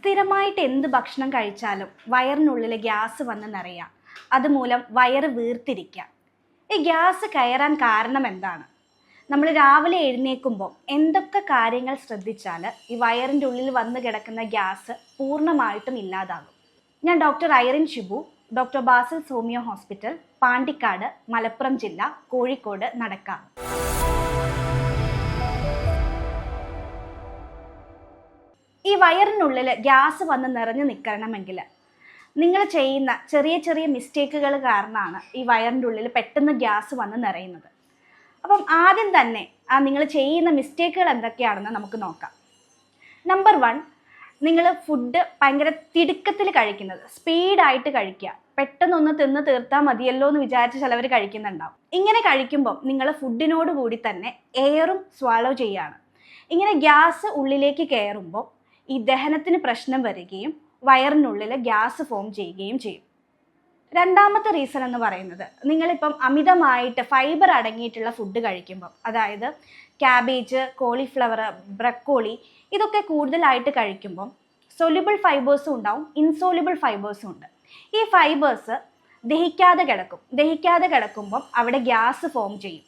സ്ഥിരമായിട്ട് എന്ത് ഭക്ഷണം കഴിച്ചാലും വയറിനുള്ളിൽ ഗ്യാസ് വന്ന് നിറയാം. അതുമൂലം വയറ് വീർത്തിരിക്കാം. ഈ ഗ്യാസ് കയറാൻ കാരണം എന്താണ്? നമ്മൾ രാവിലെ എഴുന്നേൽക്കുമ്പോൾ എന്തൊക്കെ കാര്യങ്ങൾ ശ്രദ്ധിച്ചാൽ ഈ വയറിന്റെ ഉള്ളിൽ വന്ന് കിടക്കുന്ന ഗ്യാസ് പൂർണമായിട്ടും ഇല്ലാതാകും? ഞാൻ doctor Irin Shibu doctor Basil homeo hospital Pandikkad Malappuram ജില്ല കോഴിക്കോട് നടക്കാം ഈ വയറിനുള്ളിൽ ഗ്യാസ് വന്ന് നിറഞ്ഞു നിൽക്കണമെങ്കിൽ നിങ്ങൾ ചെയ്യുന്ന ചെറിയ ചെറിയ മിസ്റ്റേക്കുകൾ കാരണമാണ് ഈ വയറിന്റെ ഉള്ളിൽ പെട്ടെന്ന് ഗ്യാസ് വന്ന് നിറയുന്നത്. അപ്പം ആദ്യം തന്നെ ആ നിങ്ങൾ ചെയ്യുന്ന മിസ്റ്റേക്കുകൾ എന്തൊക്കെയാണെന്ന് നമുക്ക് നോക്കാം. നമ്പർ വൺ നിങ്ങൾ ഫുഡ് ഭയങ്കര തിടുക്കത്തിൽ കഴിക്കുന്നത് സ്പീഡായിട്ട് കഴിക്കുക. പെട്ടെന്നൊന്ന് തിന്ന് തീർത്താൽ മതിയല്ലോ എന്ന് വിചാരിച്ച് ചിലവർ കഴിക്കുന്നുണ്ടാവും. ഇങ്ങനെ കഴിക്കുമ്പോൾ നിങ്ങൾ ഫുഡിനോട് കൂടി തന്നെ എയറും സ്വാളോ ചെയ്യാണ് ഇങ്ങനെ ഗ്യാസ് ഉള്ളിലേക്ക് കയറുമ്പോൾ ഈ ദഹനത്തിന് പ്രശ്നം വരികയും വയറിനുള്ളിൽ ഗ്യാസ് ഫോം ചെയ്യുകയും ചെയ്യും. രണ്ടാമത്തെ റീസൺ എന്ന് പറയുന്നത് നിങ്ങളിപ്പം അമിതമായിട്ട് ഫൈബർ അടങ്ങിയിട്ടുള്ള ഫുഡ് കഴിക്കുമ്പം അതായത് ക്യാബേജ് കോളിഫ്ലവർ ബ്രക്കോളി ഇതൊക്കെ കൂടുതലായിട്ട് കഴിക്കുമ്പം സൊല്യൂബിൾ ഫൈബേഴ്സും ഉണ്ടാവും ഇൻസോല്യൂബിൾ ഫൈബേഴ്സും ഉണ്ട്. ഈ ഫൈബേഴ്സ് ദഹിക്കാതെ കിടക്കും ദഹിക്കാതെ കിടക്കുമ്പം അവിടെ ഗ്യാസ് ഫോം ചെയ്യും.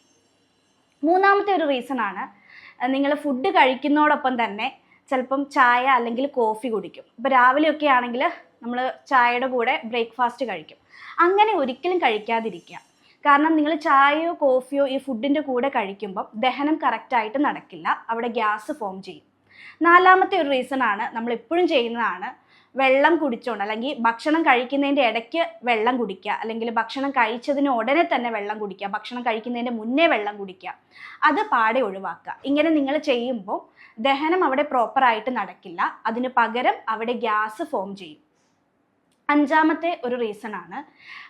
മൂന്നാമത്തെ ഒരു റീസൺ ആണ് നിങ്ങൾ ഫുഡ് കഴിക്കുന്നതോടൊപ്പം തന്നെ ചിലപ്പം ചായ അല്ലെങ്കിൽ കോഫി കുടിക്കും. ഇപ്പോൾ രാവിലെയൊക്കെ ആണെങ്കിൽ നമ്മൾ ചായയുടെ കൂടെ ബ്രേക്ക്ഫാസ്റ്റ് കഴിക്കും. അങ്ങനെ ഒരിക്കലും കഴിക്കാതിരിക്കുക. കാരണം നിങ്ങൾ ചായയോ കോഫിയോ ഈ ഫുഡിന്റെ കൂടെ കഴിക്കുമ്പം ദഹനം കറക്റ്റായിട്ട് നടക്കില്ല. അവിടെ ഗ്യാസ് ഫോം ചെയ്യും. നാലാമത്തെ ഒരു റീസൺ ആണ് നമ്മൾ എപ്പോഴും ചെയ്യുന്നതാണ് വെള്ളം കുടിച്ചോണ്ട് അല്ലെങ്കിൽ ഭക്ഷണം കഴിക്കുന്നതിന്റെ ഇടയ്ക്ക് വെള്ളം കുടിക്കുക. അല്ലെങ്കിൽ ഭക്ഷണം കഴിച്ചതിന് ഉടനെ തന്നെ വെള്ളം കുടിക്കുക. ഭക്ഷണം കഴിക്കുന്നതിന്റെ മുന്നേ വെള്ളം കുടിക്കുക. അത് പാടെ ഒഴിവാക്കുക. ഇങ്ങനെ നിങ്ങൾ ചെയ്യുമ്പോൾ ദഹനം അവിടെ പ്രോപ്പറായിട്ട് നടക്കില്ല. അതിന് പകരം അവിടെ ഗ്യാസ് ഫോം ചെയ്യും. അഞ്ചാമത്തെ ഒരു റീസൺ ആണ്.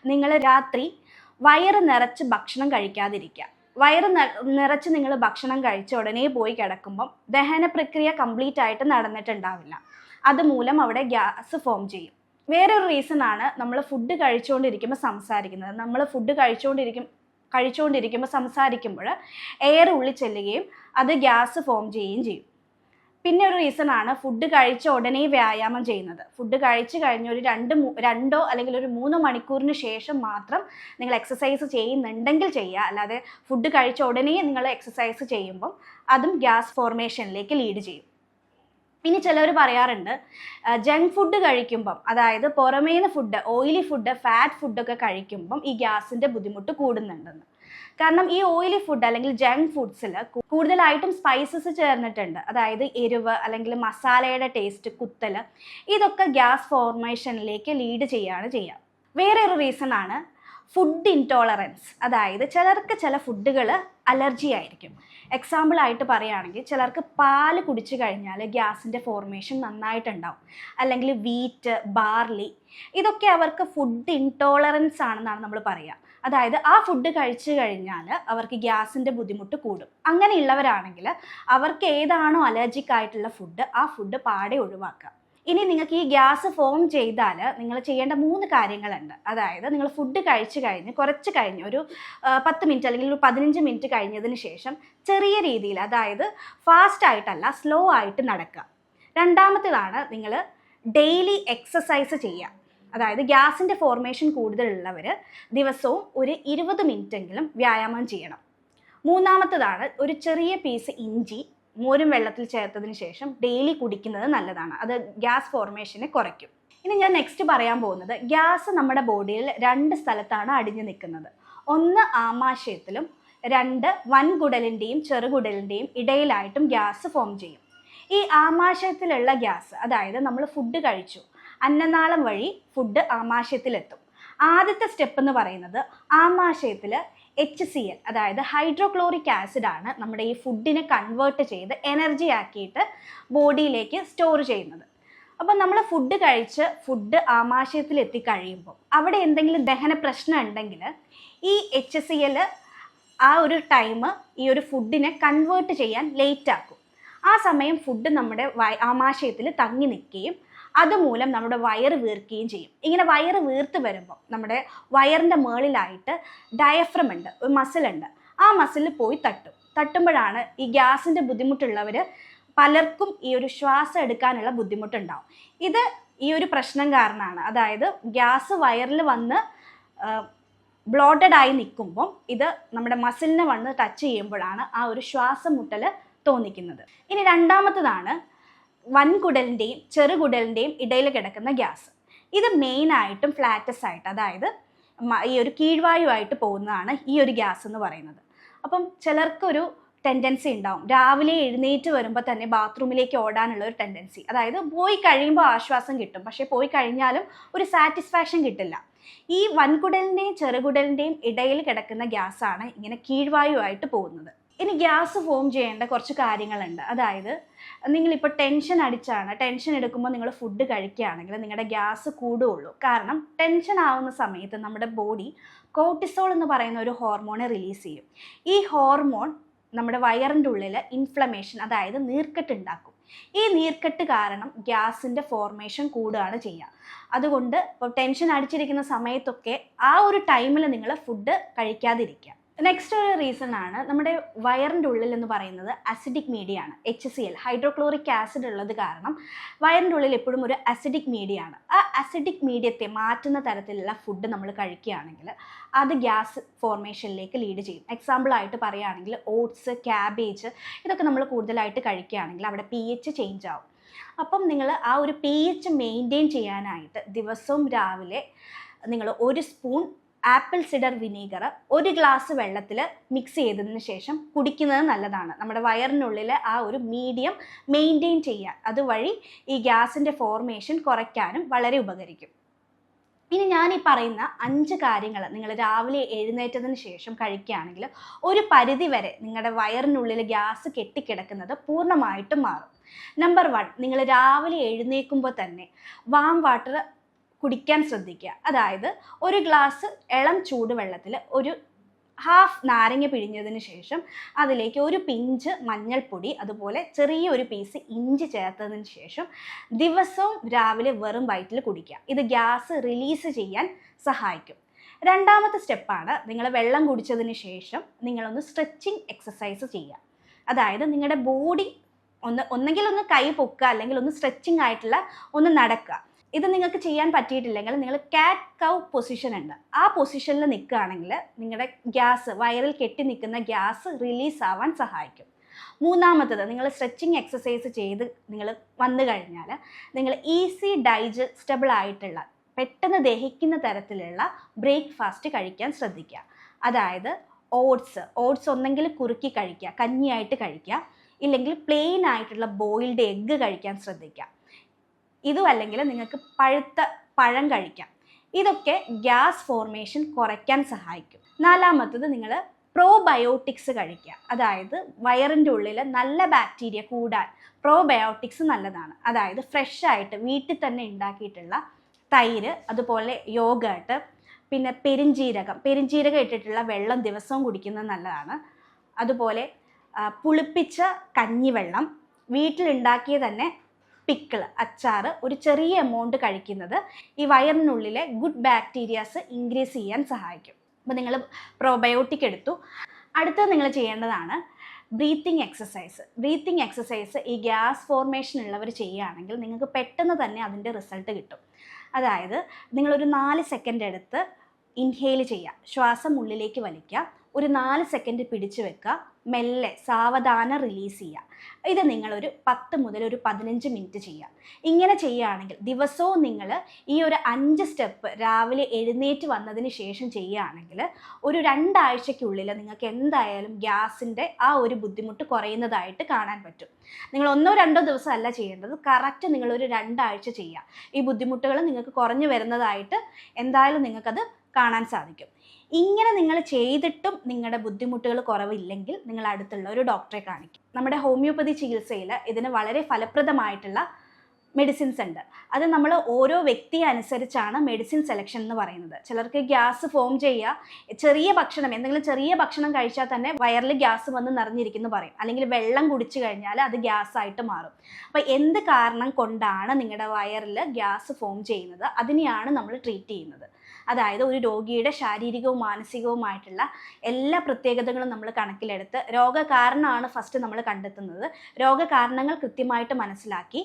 നിങ്ങൾ രാത്രി വയറ് നിറച്ച് ഭക്ഷണം കഴിക്കാതിരിക്കുക. വയറ് നിറച്ച് നിങ്ങൾ ഭക്ഷണം കഴിച്ച ഉടനെ പോയി കിടക്കുമ്പം ദഹന പ്രക്രിയ കംപ്ലീറ്റ് ആയിട്ട് നടന്നിട്ടുണ്ടാവില്ല. അതുമൂലം അവിടെ ഗ്യാസ് ഫോം ചെയ്യും. വേറൊരു റീസൺ ആണ് നമ്മൾ ഫുഡ് കഴിച്ചുകൊണ്ടിരിക്കുമ്പോൾ സംസാരിക്കുന്നത്. നമ്മൾ ഫുഡ് കഴിച്ചുകൊണ്ടിരിക്കും കഴിച്ചുകൊണ്ടിരിക്കുമ്പോൾ സംസാരിക്കുമ്പോൾ എയർ ഉള്ളിൽ ചെല്ലുകയും അത് ഗ്യാസ് ഫോം ചെയ്യുകയും ചെയ്യും. പിന്നെ ഒരു റീസൺ ആണ് ഫുഡ് കഴിച്ച ഉടനെ വ്യായാമം ചെയ്യുന്നത്. ഫുഡ് കഴിച്ചു കഴിഞ്ഞ ഒരു രണ്ട് രണ്ടോ അല്ലെങ്കിൽ ഒരു മൂന്ന് മണിക്കൂറിന് ശേഷം മാത്രം നിങ്ങൾ എക്സസൈസ് ചെയ്യുന്നുണ്ടെങ്കിൽ ചെയ്യുക. അല്ലാതെ ഫുഡ് കഴിച്ച ഉടനെ നിങ്ങൾ എക്സസൈസ് ചെയ്യുമ്പം അതും ഗ്യാസ് ഫോർമേഷനിലേക്ക് ലീഡ് ചെയ്യും. ഇനി ചിലവർ പറയാറുണ്ട് ജങ്ക് ഫുഡ് കഴിക്കുമ്പം അതായത് പുറമേന്ന് ഫുഡ് ഓയിലി ഫുഡ് ഫാറ്റ് ഫുഡൊക്കെ കഴിക്കുമ്പം ഈ ഗ്യാസിന്റെ ബുദ്ധിമുട്ട് കൂടുന്നുണ്ടെന്ന്. കാരണം ഈ ഓയിലി ഫുഡ് അല്ലെങ്കിൽ ജങ്ക് ഫുഡ്സിൽ കൂടുതലായിട്ടും സ്പൈസസ് ചേർന്നിട്ടുണ്ട്. അതായത് എരിവ് അല്ലെങ്കിൽ മസാലയുടെ ടേസ്റ്റ് കുത്തൽ ഇതൊക്കെ ഗ്യാസ് ഫോർമേഷനിലേക്ക് ലീഡ് ചെയ്യാണ് ചെയ്യുക വേറെ ഒരു റീസൺ ആണ് ഫുഡ് ഇൻടോളറൻസ് അതായത് ചിലർക്ക് ചില ഫുഡുകൾ അലർജി ആയിരിക്കും. എക്സാമ്പിൾ ആയിട്ട് പറയുകയാണെങ്കിൽ ചിലർക്ക് പാൽ കുടിച്ചു കഴിഞ്ഞാൽ ഗ്യാസിന്റെ ഫോർമേഷൻ നന്നായിട്ടുണ്ടാവും. അല്ലെങ്കിൽ വീറ്റ് ബാർലി ഇതൊക്കെ അവർക്ക് ഫുഡ് ഇൻടോളറൻസ് ആണെന്നാണ് നമ്മൾ പറയുക അതായത് ആ ഫുഡ് കഴിച്ചു കഴിഞ്ഞാൽ അവർക്ക് ഗ്യാസിന്റെ ബുദ്ധിമുട്ട് കൂടും. അങ്ങനെയുള്ളവരാണെങ്കിൽ അവർക്ക് ഏതാണോ അലർജിക് ആയിട്ടുള്ള ഫുഡ് ആ ഫുഡ് പാടെ ഒഴിവാക്കുക. ഇനി നിങ്ങൾക്ക് ഈ ഗ്യാസ് ഫോം ചെയ്താൽ നിങ്ങൾ ചെയ്യേണ്ട മൂന്ന് കാര്യങ്ങളുണ്ട്. അതായത് നിങ്ങൾ ഫുഡ് കഴിച്ചു കഴിഞ്ഞ് കുറച്ച് കഴിഞ്ഞ് ഒരു പത്ത് മിനിറ്റ് അല്ലെങ്കിൽ ഒരു പതിനഞ്ച് മിനിറ്റ് കഴിഞ്ഞതിന് ശേഷം ചെറിയ രീതിയിൽ അതായത് ഫാസ്റ്റ് ആയിട്ടല്ല സ്ലോ ആയിട്ട് നടക്കുക. രണ്ടാമത്തേതാണ് നിങ്ങൾ ഡെയിലി എക്സസൈസ് ചെയ്യുക. അതായത് ഗ്യാസിന്റെ ഫോർമേഷൻ കൂടുതലുള്ളവർ ദിവസവും ഒരു ഇരുപത് മിനിറ്റെങ്കിലും വ്യായാമം ചെയ്യണം. മൂന്നാമത്തതാണ് ഒരു ചെറിയ പീസ് ഇഞ്ചി മോരും വെള്ളത്തിൽ ചേർത്തതിന് ശേഷം ഡെയിലി കുടിക്കുന്നത് നല്ലതാണ്. അത് ഗ്യാസ് ഫോർമേഷനെ കുറയ്ക്കും. ഇനി ഞാൻ നെക്സ്റ്റ് പറയാൻ പോകുന്നത് ഗ്യാസ് നമ്മുടെ ബോഡിയിൽ രണ്ട് സ്ഥലത്താണ് അടിഞ്ഞു നിൽക്കുന്നത്. ഒന്ന് ആമാശയത്തിലും രണ്ട് വൻകുടലിന്റെയും ചെറുകുടലിന്റെയും ഇടയിലായിട്ടും ഗ്യാസ് ഫോം ചെയ്യും. ഈ ആമാശയത്തിലുള്ള ഗ്യാസ് അതായത് നമ്മൾ ഫുഡ് കഴിച്ചു അന്നനാളം വഴി ഫുഡ് ആമാശയത്തിലെത്തും. ആദ്യത്തെ സ്റ്റെപ്പ് എന്ന് പറയുന്നത് ആമാശയത്തിൽ എച്ച് സി എൽ അതായത് ഹൈഡ്രോക്ലോറിക് ആസിഡ് ആണ് നമ്മുടെ ഈ ഫുഡിനെ കൺവേർട്ട് ചെയ്ത് എനർജി ആക്കിയിട്ട് ബോഡിയിലേക്ക് സ്റ്റോർ ചെയ്യുന്നത്. അപ്പം നമ്മൾ ഫുഡ് കഴിച്ച് ഫുഡ് ആമാശയത്തിൽ എത്തിക്കഴിയുമ്പോൾ അവിടെ എന്തെങ്കിലും ദഹന പ്രശ്നം ഉണ്ടെങ്കിൽ ഈ എച്ച് സി എൽ ആ ഒരു ടൈം ഈ ഒരു ഫുഡിനെ കൺവേർട്ട് ചെയ്യാൻ ലേറ്റ് ആക്കും. ആ സമയം ഫുഡ് നമ്മുടെ ആമാശയത്തിൽ തങ്ങി നിൽക്കുകയും അതുമൂലം നമ്മുടെ വയറ് വീർക്കുകയും ചെയ്യും. ഇങ്ങനെ വയറ് വീർത്ത് വരുമ്പോൾ നമ്മുടെ വയറിന്റെ മേളിലായിട്ട് ഡയഫ്രം ഉണ്ട് ഒരു മസിൽ ഉണ്ട്. ആ മസിലിൽ പോയി തട്ടും. തട്ടുമ്പോഴാണ് ഈ ഗ്യാസിന്റെ ബുദ്ധിമുട്ടുള്ളവർ പലർക്കും ഈ ഒരു ശ്വാസം എടുക്കാനുള്ള ബുദ്ധിമുട്ടുണ്ടാവും. ഇത് ഈ ഒരു പ്രശ്നം കാരണമാണ്. അതായത് ഗ്യാസ് വയറിൽ വന്ന് ബ്ലോട്ടഡ് ആയി നിൽക്കുമ്പം ഇത് നമ്മുടെ മസിലിനെ വന്ന് ടച്ച് ചെയ്യുമ്പോഴാണ് ആ ഒരു ശ്വാസം മുട്ടൽ തോന്നിക്കുന്നത്. ഇനി രണ്ടാമത്തതാണ് വൻകുടലിന്റെയും ചെറുകുടലിന്റെയും ഇടയിൽ കിടക്കുന്ന ഗ്യാസ്. ഇത് മെയിനായിട്ടും ഫ്ലാറ്റസ് ആയിട്ട് അതായത് ഈ ഒരു കീഴ്വായുവായിട്ട് പോകുന്നതാണ് ഈ ഒരു ഗ്യാസ് എന്ന് പറയുന്നത്. അപ്പം ചിലർക്കൊരു ടെൻഡൻസി ഉണ്ടാവും. രാവിലെ എഴുന്നേറ്റ് വരുമ്പോൾ തന്നെ ബാത്റൂമിലേക്ക് ഓടാനുള്ള ഒരു ടെൻഡൻസി അതായത് പോയി കഴിയുമ്പോൾ ആശ്വാസം കിട്ടും. പക്ഷേ പോയി കഴിഞ്ഞാലും ഒരു സാറ്റിസ്ഫാക്ഷൻ കിട്ടില്ല. ഈ വൻകുടലിന്റെയും ചെറുകുടലിന്റെയും ഇടയിൽ കിടക്കുന്ന ഗ്യാസാണ് ഇങ്ങനെ കീഴ്വായുവായിട്ട് പോകുന്നത്. ഇനി ഗ്യാസ് ഫോം ചെയ്യേണ്ട കുറച്ച് കാര്യങ്ങളുണ്ട്. അതായത് നിങ്ങളിപ്പോൾ ടെൻഷൻ അടിച്ചാണ് ടെൻഷൻ എടുക്കുമ്പോൾ നിങ്ങൾ ഫുഡ് കഴിക്കുകയാണെങ്കിൽ നിങ്ങളുടെ ഗ്യാസ് കൂടുകയുള്ളൂ. കാരണം ടെൻഷൻ ആവുന്ന സമയത്ത് നമ്മുടെ ബോഡി കോർട്ടിസോൾ എന്ന് പറയുന്ന ഒരു ഹോർമോണെ റിലീസ് ചെയ്യും. ഈ ഹോർമോൺ നമ്മുടെ വയറിന്റെ ഉള്ളിൽ ഇൻഫ്ലമേഷൻ അതായത് നീർക്കെട്ട് ഉണ്ടാക്കും. ഈ നീർക്കെട്ട് കാരണം ഗ്യാസിന്റെ ഫോർമേഷൻ കൂടുകയാണ് ചെയ്യുക. അതുകൊണ്ട് ഇപ്പോൾ ടെൻഷൻ അടിച്ചിരിക്കുന്ന സമയത്തൊക്കെ ആ ഒരു ടൈമിൽ നിങ്ങൾ ഫുഡ് കഴിക്കാതിരിക്കുക. നെക്സ്റ്റ് ഒരു റീസൺ ആണ് നമ്മുടെ വയറിന്റെ ഉള്ളിൽ എന്ന് പറയുന്നത് അസിഡിക് മീഡിയ ആണ് H C L hydrochloric acid ഉള്ളത് കാരണം വയറിന്റെ ഉള്ളിൽ എപ്പോഴും ഒരു അസിഡിക് മീഡിയ ആണ്. ആ അസിഡിക് മീഡിയത്തെ മാറ്റുന്ന തരത്തിലുള്ള ഫുഡ് നമ്മൾ കഴിക്കുകയാണെങ്കിൽ അത് ഗ്യാസ് ഫോർമേഷനിലേക്ക് ലീഡ് ചെയ്യും. എക്സാമ്പിൾ ആയിട്ട് പറയുകയാണെങ്കിൽ ഓട്സ് ക്യാബേജ് ഇതൊക്കെ നമ്മൾ കൂടുതലായിട്ട് കഴിക്കുകയാണെങ്കിൽ അവിടെ പി എച്ച് ചേഞ്ച് ആവും. അപ്പം നിങ്ങൾ ആ ഒരു പി എച്ച് മെയിന്റെയിൻ ചെയ്യാനായിട്ട് ദിവസവും രാവിലെ നിങ്ങൾ ഒരു സ്പൂൺ ആപ്പിൾ സിഡർ വിനീഗർ ഒരു ഗ്ലാസ് വെള്ളത്തിൽ മിക്സ് ചെയ്തതിന് ശേഷം കുടിക്കുന്നത് നല്ലതാണ്. നമ്മുടെ വയറിനുള്ളിൽ ആ ഒരു മീഡിയം മെയിന്റെയിൻ ചെയ്യാൻ അതുവഴി ഈ ഗ്യാസിന്റെ ഫോർമേഷൻ കുറയ്ക്കാനും വളരെ ഉപകരിക്കും. ഇനി ഞാൻ ഈ പറയുന്ന അഞ്ച് കാര്യങ്ങൾ നിങ്ങൾ രാവിലെ എഴുന്നേറ്റതിന് ശേഷം കഴിക്കുകയാണെങ്കിൽ ഒരു പരിധി വരെ നിങ്ങളുടെ വയറിനുള്ളിൽ ഗ്യാസ് കെട്ടിക്കിടക്കുന്നത് പൂർണമായിട്ടും മാറും. നമ്പർ വൺ നിങ്ങൾ രാവിലെ എഴുന്നേൽക്കുമ്പോൾ തന്നെ വാം വാട്ടർ കുടിക്കാൻ ശ്രദ്ധിക്കുക. അതായത് ഒരു ഗ്ലാസ് ഇളം ചൂടുവെള്ളത്തിൽ ഒരു ഹാഫ് നാരങ്ങ പിഴിഞ്ഞതിന് ശേഷം അതിലേക്ക് ഒരു പിഞ്ച് മഞ്ഞൾപ്പൊടി അതുപോലെ ചെറിയൊരു പീസ് ഇഞ്ചി ചേർത്തതിന് ശേഷം ദിവസവും രാവിലെ വെറും വയറ്റിൽ കുടിക്കുക. ഇത് ഗ്യാസ് റിലീസ് ചെയ്യാൻ സഹായിക്കും. രണ്ടാമത്തെ സ്റ്റെപ്പാണ് നിങ്ങൾ വെള്ളം കുടിച്ചതിന് ശേഷം നിങ്ങളൊന്ന് സ്ട്രെച്ചിങ് എക്സസൈസ് ചെയ്യുക. അതായത് നിങ്ങളുടെ ബോഡി ഒന്ന് ഒന്നെങ്കിൽ ഒന്ന് കൈ പൊക്കുക അല്ലെങ്കിൽ ഒന്ന് സ്ട്രെച്ചിങ് ആയിട്ടുള്ള ഒന്ന് നടക്കുക. ഇത് നിങ്ങൾക്ക് ചെയ്യാൻ പറ്റിയിട്ടില്ലെങ്കിൽ നിങ്ങൾ കാറ്റ് കൗ പൊസിഷൻ ഉണ്ട്. ആ പൊസിഷനിൽ നിൽക്കുകയാണെങ്കിൽ നിങ്ങളുടെ ഗ്യാസ് വയറിൽ കെട്ടി നിൽക്കുന്ന ഗ്യാസ് റിലീസ് ആവാൻ സഹായിക്കും. മൂന്നാമത്തത് നിങ്ങൾ സ്ട്രെച്ചിങ് എക്സസൈസ് ചെയ്ത് നിങ്ങൾ വന്നു കഴിഞ്ഞാൽ നിങ്ങൾ ഈസി ഡൈജസ്റ്റബിൾ ആയിട്ടുള്ള പെട്ടെന്ന് ദഹിക്കുന്ന തരത്തിലുള്ള ബ്രേക്ക്ഫാസ്റ്റ് കഴിക്കാൻ ശ്രദ്ധിക്കുക. അതായത് ഓട്സ് ഓട്സ് ഒന്നെങ്കിൽ കുറുക്കി കഴിക്കുക കഞ്ഞിയായിട്ട് കഴിക്കുക ഇല്ലെങ്കിൽ പ്ലെയിൻ ആയിട്ടുള്ള ബോയിൽഡ് എഗ്ഗ് കഴിക്കാൻ ശ്രദ്ധിക്കുക. ഇതും അല്ലെങ്കിൽ നിങ്ങൾക്ക് പഴുത്ത പഴം കഴിക്കാം. ഇതൊക്കെ ഗ്യാസ് ഫോർമേഷൻ കുറയ്ക്കാൻ സഹായിക്കും. നാലാമത്തത് നിങ്ങൾ പ്രോബയോട്ടിക്സ് കഴിക്കുക. അതായത് വയറിന്റെ ഉള്ളിൽ നല്ല ബാക്ടീരിയ കൂടാൻ പ്രോബയോട്ടിക്സ് നല്ലതാണ്. അതായത് ഫ്രഷ് ആയിട്ട് വീട്ടിൽ തന്നെ ഉണ്ടാക്കിയിട്ടുള്ള തൈര് അതുപോലെ യോഗട്ട് പിന്നെ പെരിഞ്ജീരകം. പെരിഞ്ജീരകം ഇട്ടിട്ടുള്ള വെള്ളം ദിവസവും കുടിക്കുന്നത് നല്ലതാണ്. അതുപോലെ പുളിപ്പിച്ച കഞ്ഞിവെള്ളം. വീട്ടിലുണ്ടാക്കിയ തന്നെ പിക്കിൾ അച്ചാർ ഒരു ചെറിയ എമൗണ്ട് കഴിക്കുന്നത് ഈ വയറിനുള്ളിലെ ഗുഡ് ബാക്ടീരിയാസ് ഇൻക്രീസ് ചെയ്യാൻ സഹായിക്കും. അപ്പോൾ നിങ്ങൾ പ്രോബയോട്ടിക് എടുത്തു. അടുത്തത് നിങ്ങൾ ചെയ്യേണ്ടതാണ് ബ്രീത്തിങ് എക്സസൈസ് ബ്രീത്തിങ് എക്സസൈസ് ഈ ഗ്യാസ് ഫോർമേഷൻ ഉള്ളവർ ചെയ്യുകയാണെങ്കിൽ നിങ്ങൾക്ക് പെട്ടെന്ന് തന്നെ അതിന്റെ റിസൾട്ട് കിട്ടും. അതായത് നിങ്ങളൊരു നാല് സെക്കൻഡ് എടുത്ത് ഇൻഹെയിൽ ചെയ്യുക. ശ്വാസം ഉള്ളിലേക്ക് വലിക്കുക. ഒരു നാല് സെക്കൻഡ് പിടിച്ചു വെക്കുക. മെല്ലെ സാവധാനം റിലീസ് ചെയ്യുക. ഇത് നിങ്ങളൊരു പത്ത് മുതൽ ഒരു പതിനഞ്ച് മിനിറ്റ് ചെയ്യുക. ഇങ്ങനെ ചെയ്യുകയാണെങ്കിൽ ദിവസവും നിങ്ങൾ ഈ ഒരു അഞ്ച് സ്റ്റെപ്പ് രാവിലെ എഴുന്നേറ്റ് വന്നതിന് ശേഷം ചെയ്യുകയാണെങ്കിൽ ഒരു രണ്ടാഴ്ചയ്ക്കുള്ളിൽ നിങ്ങൾക്ക് എന്തായാലും ഗ്യാസിന്റെ ആ ഒരു ബുദ്ധിമുട്ട് കുറയുന്നതായിട്ട് കാണാൻ പറ്റും. നിങ്ങൾ ഒന്നോ രണ്ടോ ദിവസം അല്ല ചെയ്യേണ്ടത്. കറക്റ്റ് നിങ്ങളൊരു രണ്ടാഴ്ച ചെയ്യുക. ഈ ബുദ്ധിമുട്ടുകൾ നിങ്ങൾക്ക് കുറഞ്ഞു വരുന്നതായിട്ട് എന്തായാലും നിങ്ങൾക്കത് കാണാൻ സാധിക്കും. ഇങ്ങനെ നിങ്ങൾ ചെയ്തിട്ടും നിങ്ങളുടെ ബുദ്ധിമുട്ടുകൾ കുറവില്ലെങ്കിൽ നിങ്ങൾ അടുത്തുള്ള ഒരു ഡോക്ടറെ കാണിക്കും. നമ്മുടെ ഹോമിയോപ്പതി ചികിത്സയിൽ ഇതിന് വളരെ ഫലപ്രദമായിട്ടുള്ള മെഡിസിൻസ് ഉണ്ട്. അത് നമ്മൾ ഓരോ വ്യക്തിയെ അനുസരിച്ചാണ് മെഡിസിൻ സെലക്ഷൻ എന്ന് പറയുന്നത്. ചിലർക്ക് ഗ്യാസ് ഫോം ചെയ്യുക ചെറിയ ഭക്ഷണം എന്തെങ്കിലും ചെറിയ ഭക്ഷണം കഴിച്ചാൽ തന്നെ വയറിൽ ഗ്യാസ് വന്ന് നിറഞ്ഞിരിക്കുന്നു പറയും. അല്ലെങ്കിൽ വെള്ളം കുടിച്ചു കഴിഞ്ഞാൽ അത് ഗ്യാസ് ആയിട്ട് മാറും. അപ്പോൾ എന്ത് കാരണം കൊണ്ടാണ് നിങ്ങളുടെ വയറിൽ ഗ്യാസ് ഫോം ചെയ്യുന്നത്? അതിനെയാണ് നമ്മൾ ട്രീറ്റ് ചെയ്യുന്നത്. അതായത് ഒരു രോഗിയുടെ ശാരീരികവും മാനസികവുമായിട്ടുള്ള എല്ലാ പ്രത്യേകതകളും നമ്മൾ കണക്കിലെടുത്ത് രോഗകാരണമാണ് ഫസ്റ്റ് നമ്മൾ കണ്ടെത്തുന്നത്. രോഗകാരണങ്ങൾ കൃത്യമായിട്ട് മനസ്സിലാക്കി.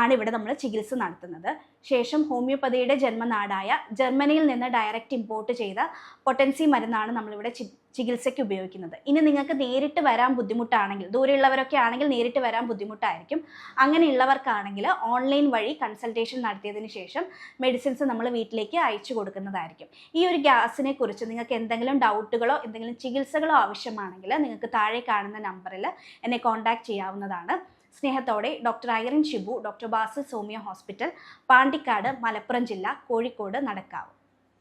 ആണ് ഇവിടെ നമ്മൾ ചികിത്സ നടത്തുന്നത്. ശേഷം ഹോമിയോപ്പതിയുടെ ജന്മനാടായ ജർമ്മനിയിൽ നിന്ന് ഡയറക്റ്റ് ഇമ്പോർട്ട് ചെയ്ത പൊട്ടൻസി മരുന്നാണ് നമ്മളിവിടെ ചികിത്സയ്ക്ക് ഉപയോഗിക്കുന്നത്. ഇനി നിങ്ങൾക്ക് നേരിട്ട് വരാൻ ബുദ്ധിമുട്ടാണെങ്കിൽ ദൂരെയുള്ളവരൊക്കെ ആണെങ്കിൽ നേരിട്ട് വരാൻ ബുദ്ധിമുട്ടായിരിക്കും. അങ്ങനെയുള്ളവർക്കാണെങ്കിൽ ഓൺലൈൻ വഴി കൺസൾട്ടേഷൻ നടത്തിയതിന് ശേഷം മെഡിസിൻസ് നമ്മൾ വീട്ടിലേക്ക് അയച്ചു കൊടുക്കുന്നതായിരിക്കും. ഈ ഒരു ഗ്യാസിനെ കുറിച്ച് നിങ്ങൾക്ക് എന്തെങ്കിലും ഡൗട്ടുകളോ എന്തെങ്കിലും ചികിത്സകളോ ആവശ്യമാണെങ്കിൽ നിങ്ങൾക്ക് താഴെ കാണുന്ന നമ്പറിൽ എന്നെ കോൺടാക്ട് ചെയ്യാവുന്നതാണ്. സ്നേഹത്തോടെ doctor Irin Shibu doctor Basil homeo hospital Pandikkad Malappuram ജില്ല കോഴിക്കോട് നടക്കാവ്.